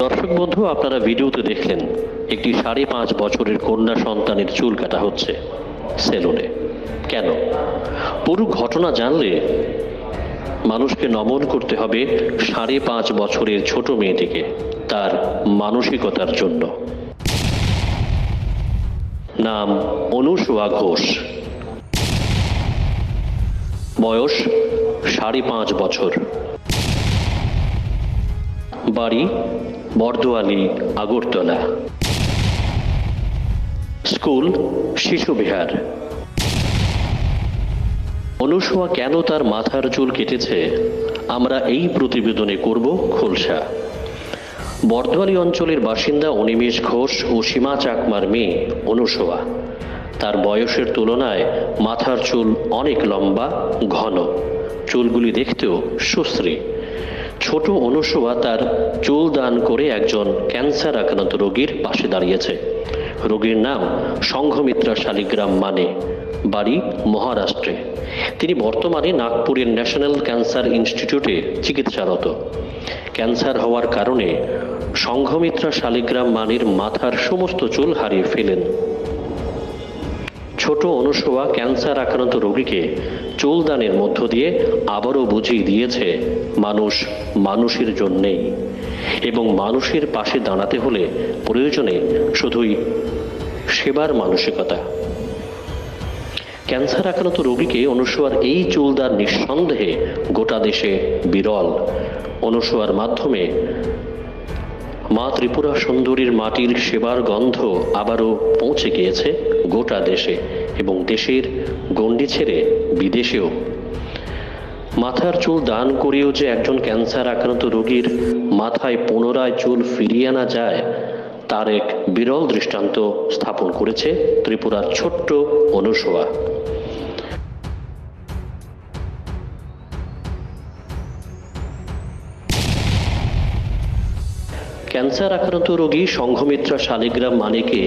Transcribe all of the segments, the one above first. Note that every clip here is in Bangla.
দর্শক বন্ধু, আপনারা ভিডিওতে দেখলেন, একটি সাড়ে পাঁচ বছরের কন্যা সন্তানের চুল কাটা হচ্ছে সেলুনে। কেন? পুরো ঘটনা জানলে মানুষকে নমন করতে হবে সাড়ে পাঁচ বছরের ছোট মেয়েটিকে, তার মানসিকতার জন্য। নাম অনুসুয়া ঘোষ। বয়স সাড়ে পাঁচ বছর। বাড়ি বর্দোয়ালি আগরতলা। স্কুল, শিশু বিহার। অনুসুয়া কেন তার মাথার চুল কেটেছে? আমরা এই প্রতিবেদনে করব খোলসা। বর্দোয়ালি অঞ্চলের বাসিন্দা অনিমেষ ঘোষ ও সীমা চাকমার মেয়ে অনুসোয়া। তার বয়সের তুলনায় মাথার চুল অনেক লম্বা, ঘন। চুলগুলি দেখতেও সুশ্রী। ছোট অনুসোয়া তার চুল দান করে একজন ক্যান্সার আক্রান্ত রোগীর পাশে দাঁড়িয়েছে। রোগীর নাম সংঘমিত্রা শালিগ্রাম মানে বাড়ি মহারাষ্ট্রে। তিনি বর্তমানে নাগপুরের ন্যাশনাল ক্যান্সার ইনস্টিটিউটে চিকিৎসারত। ক্যান্সার হওয়ার কারণে সংঘমিত্রা শালিগ্রাম মানের মাথার সমস্ত চুল হারিয়ে ফেলেন। ছোট অনুসোয়া ক্যান্সার আক্রান্ত রোগীকে চুলদানের মধ্য দিয়ে আবারও বুঝিয়ে দিয়েছে, মানুষ মানুষের জন্যেই। এবং মানুষের পাশে দাঁড়াতে হলে প্রয়োজনে শুধুই সেবার মানসিকতা। ক্যান্সার আক্রান্ত রোগীকে অনুসোয়ার এই চুলদার নিঃসন্দেহে গোটা দেশে বিরল। অনুসোয়ার মাধ্যমে মা ত্রিপুরা সুন্দরীর মাটির সেবার গন্ধ আবারও পৌঁছে গিয়েছে গোটা দেশে এবং দেশের গণ্ডি ছেড়ে বিদেশেও। মাথার চুল দান করেও যে একজন ক্যান্সার আক্রান্ত রোগীর মাথায় পুনরায় চুল ফিরিয়ে আনা যায়, তার এক বিরল দৃষ্টান্ত স্থাপন করেছে ত্রিপুরার ছোট্ট অনুসোয়া। ক্যান্সার আক্রান্ত রোগী সংঘমিত্রা শালিগ্রাম মানিকে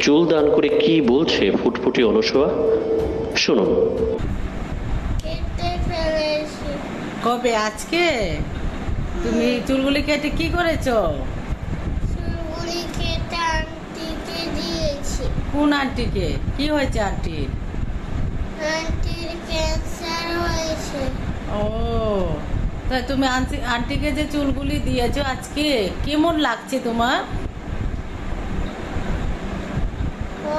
চুল দান করে কি বলছে ফুটফুটে অনুসোয়া শুনুন। কবে? আজকে? তুমি চুলগুলি কেটে কি করেছ? চুলগুলি কেটে আন্টিকে দিয়েছি। কোন আন্টিকে? কি হয়েছে আন্টির? আন্টির ক্যান্সার হয়েছে। ও। তা তুমি আন্টি আন্টিকে যে চুলগুলি দিয়েছ আজকে কেমন লাগছে তোমার?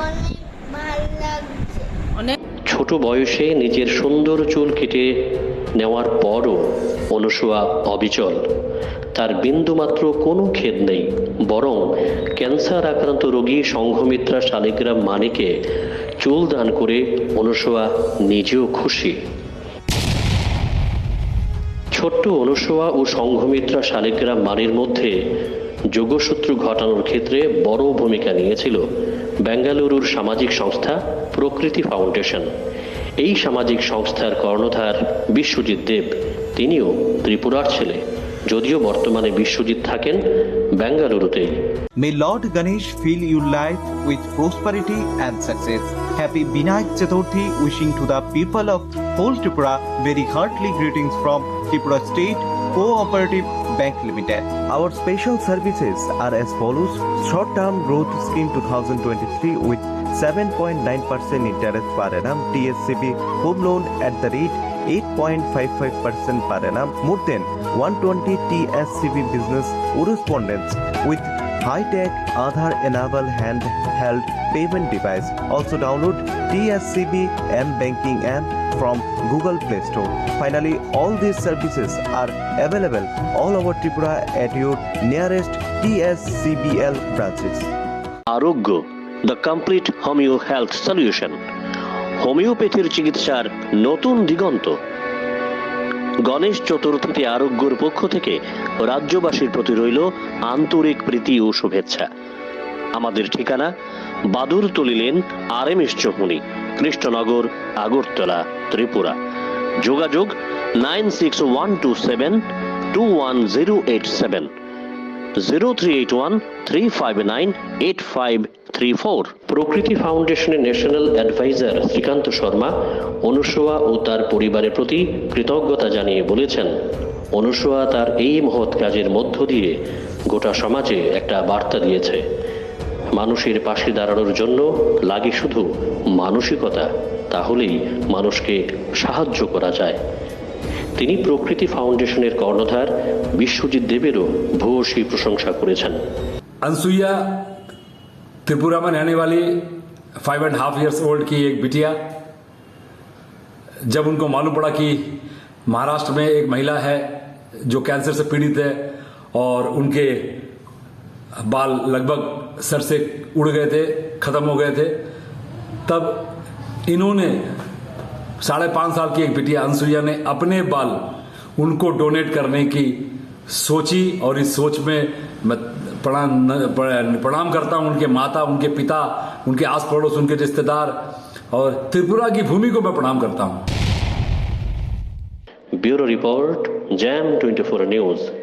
অনেক ভালো লাগছে। অনেক ছোট বয়সে নিজের সুন্দর চুল কেটে নেওয়ার পরও অনুসোয়া অবিচল। তার বিন্দুমাত্র কোনো খেদ নেই বরং ক্যান্সার আক্রান্ত রোগী সংঘমিত্রা শালিগ্রাম মানিকে চুল দান করে অনুসোয়া নিজেও খুশি। ছোট্ট অনুসোয়া ও সংঘমিত্রা শালিগ্রাম মানির মধ্যে যোগসূত্র ঘটানোর ক্ষেত্রে বড় ভূমিকা নিয়েছিল। বেঙ্গালুরুর সামাজিক সংস্থা প্রকৃতি ফাউন্ডেশন। এই সামাজিক সংস্থার কর্ণধার বিশ্বজিৎ দেব। তিনিও ত্রিপুরার ছেলে। যদিও বর্তমানে বিশ্বজিৎ থাকেন বেঙ্গালুরুতেই May lord Ganesh fill your life with prosperity and success. Happy Vinayak Chaturthi, wishing to the people of whole Tripura very heartily greetings from Tripura State Cooperative Bank Limited. Our special services are as follows short term growth scheme 2023 with 7.9% interest per annum TSCB home loan at the rate 8.55% per annum more than 120 TSCB business correspondence with high tech Aadhaar enabled handheld payment device also download TSCB M banking app from Google Play Store. Finally, all these services are available all over Tripura at your nearest TSCBL branches. Arogya the complete homeo health solution হোমিওপ্যাথির চিকিৎসার নতুন দিগন্ত গণেশ চতুর্থীতে আরোগ্যর পক্ষ থেকে রাজ্যবাসীর প্রতি রইল আন্তরিক প্রীতি ও শুভেচ্ছা। আমাদের ঠিকানা বাদুর তুলিলেন R M S Chowmuhani Krishnanagar, Agartala, Tripura. যোগাযোগ nine six one two seven two one zero eight seven. Zero three eight one three five nine eight five three four Prakriti ফাউন্ডেশনের ন্যাশনাল অ্যাডভাইজার শ্রীকান্ত শর্মা অনুসোয়া ও তার পরিবারের প্রতি কৃতজ্ঞতা জানিয়ে বলেছেন, অনুসোয়া তার এই মহৎ কাজের মধ্য দিয়ে গোটা সমাজে একটা বার্তা দিয়েছে। মানুষের পাশে দাঁড়ানোর জন্য লাগে শুধু মানসিকতা, তাহলেই মানুষকে সাহায্য করা যায়। তিনি প্রকৃতি ফাউন্ডেশনের কর্ণধার বিশ্বজিৎ দেবেরও ভূয়সী প্রশংসা করেছেন। আনসুইয়া त्रिपुरा में रहने वाली five and half years old की एक बिटिया, जब उनको मालूम पड़ा कि महाराष्ट्र में एक महिला है जो कैंसर से पीड़ित है और उनके बाल लगभग सर से उड़ गए थे, खत्म हो गए थे, तब इन्होंने साढ़े पाँच साल की एक बिटिया अनसुईया ने अपने बाल उनको डोनेट करने की सोची और इस सोच में मैं प्रणाम प्रणाम करता हूँ उनके माता, उनके पिता, उनके आस पड़ोस उनके रिश्तेदार और त्रिपुरा की भूमि को मैं प्रणाम करता हूँ। Bureau report, jam 24 news.